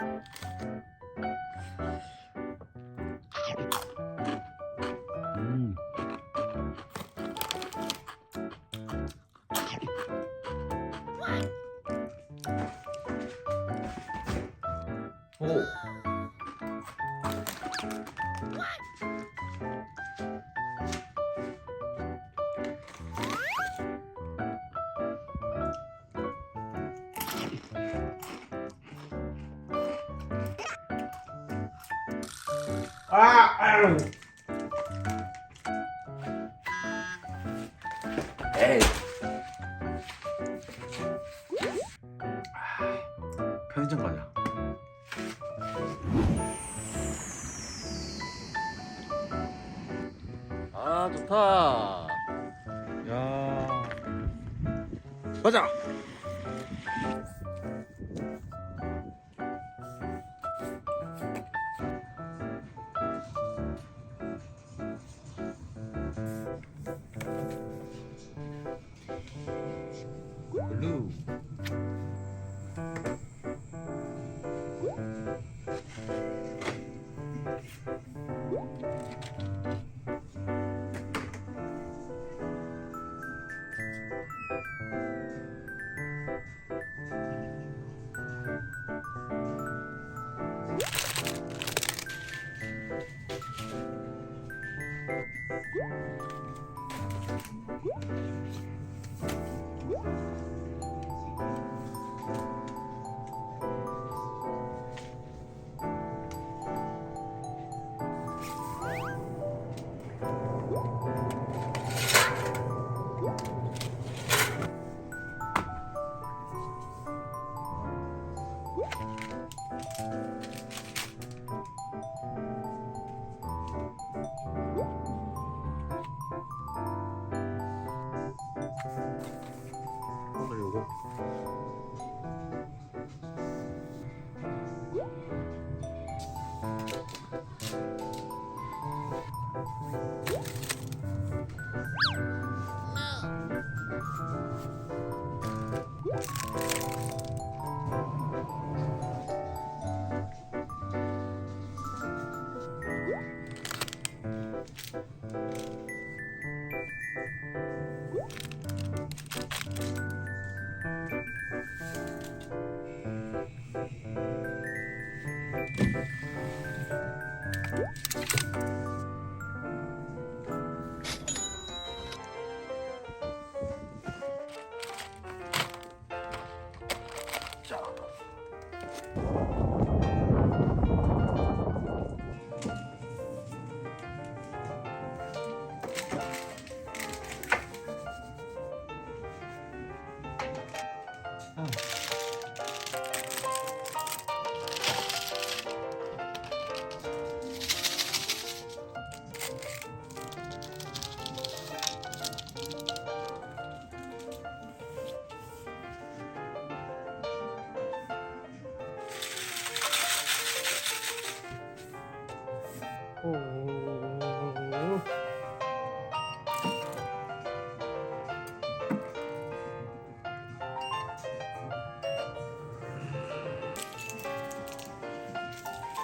음. 오. 아, 아유. 가자.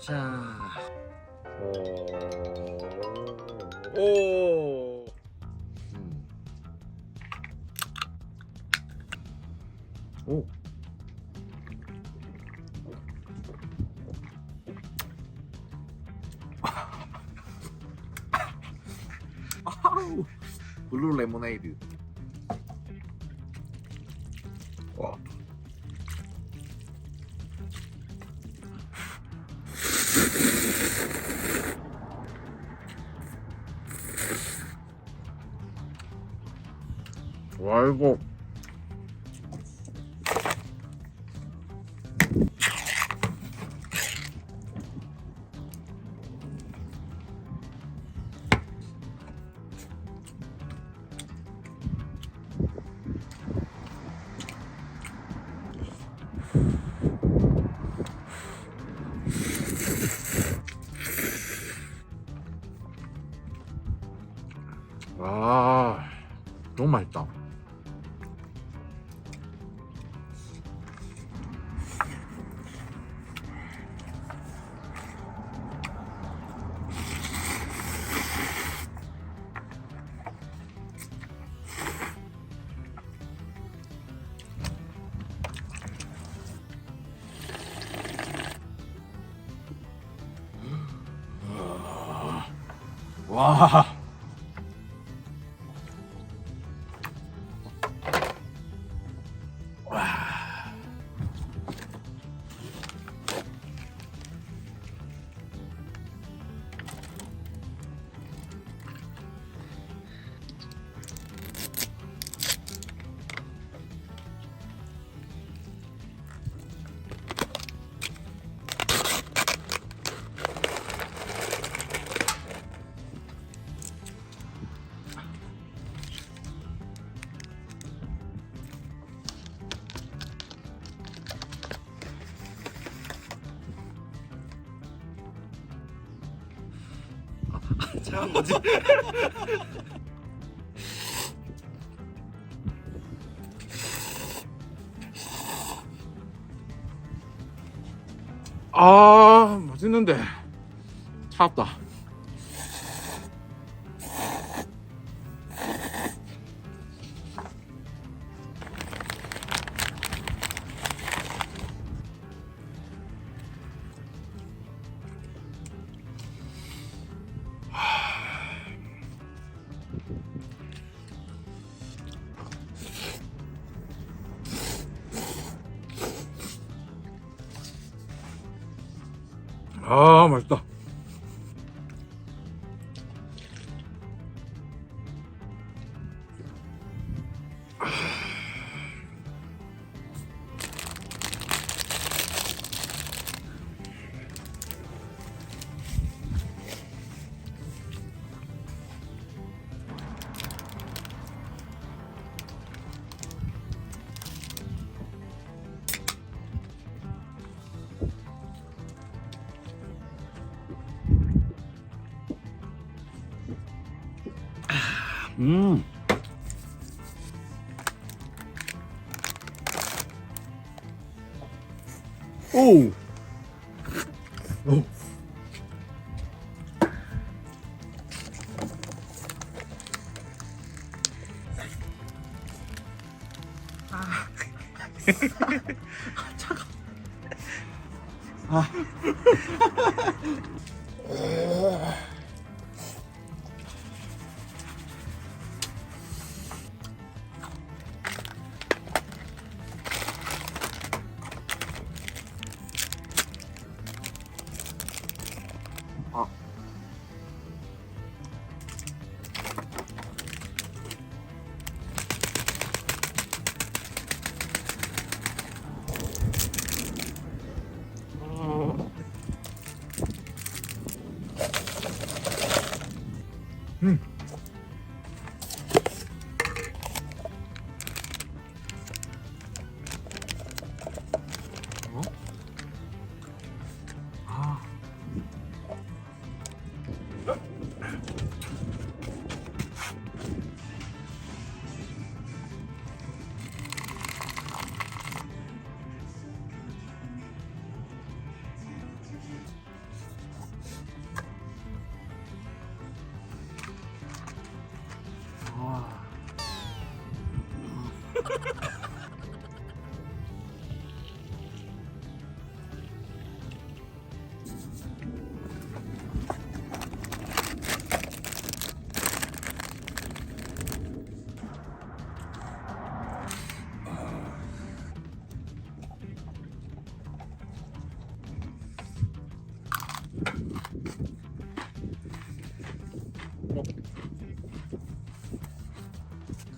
자. 오. 오. 음. 오. 블루 레모네이드. 와. 와 이거 啊。哈哈 와. 참 뭐지? 아 맛있는데 차갑다. 아 맛있다. 음. 오. 오. 아. 차가. 아. 어?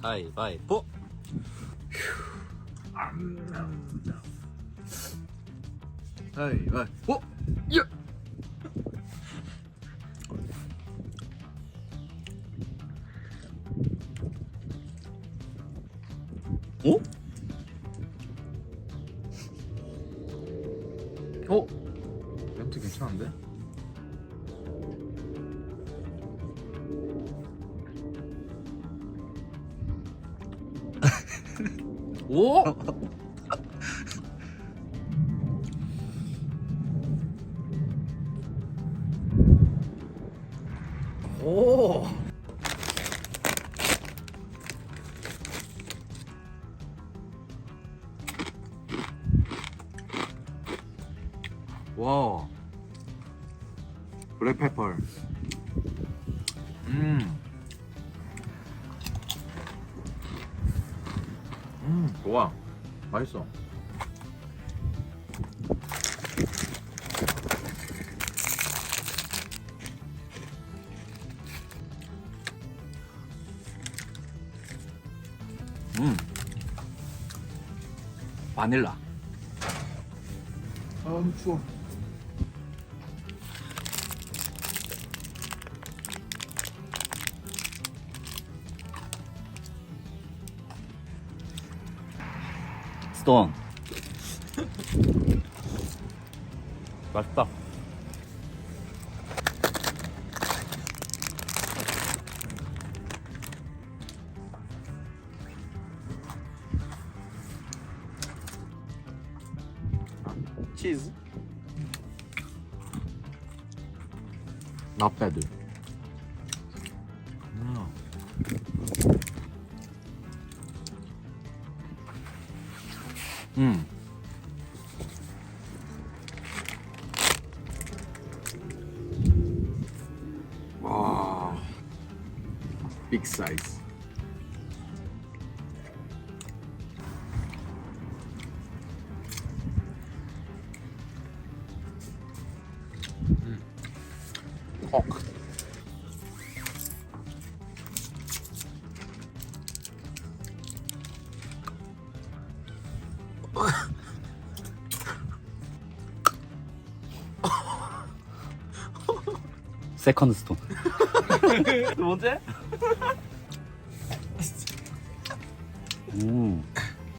가위바위보. 가위바위보. 야. 어? 오. 와. 블랙페퍼. 음. 음, 좋아. 맛있어. 바닐라. 아, 추워. 스톤. 맛있다. Not bad. 음. 음. 헉. 세컨드 스톤. 뭔지? 음.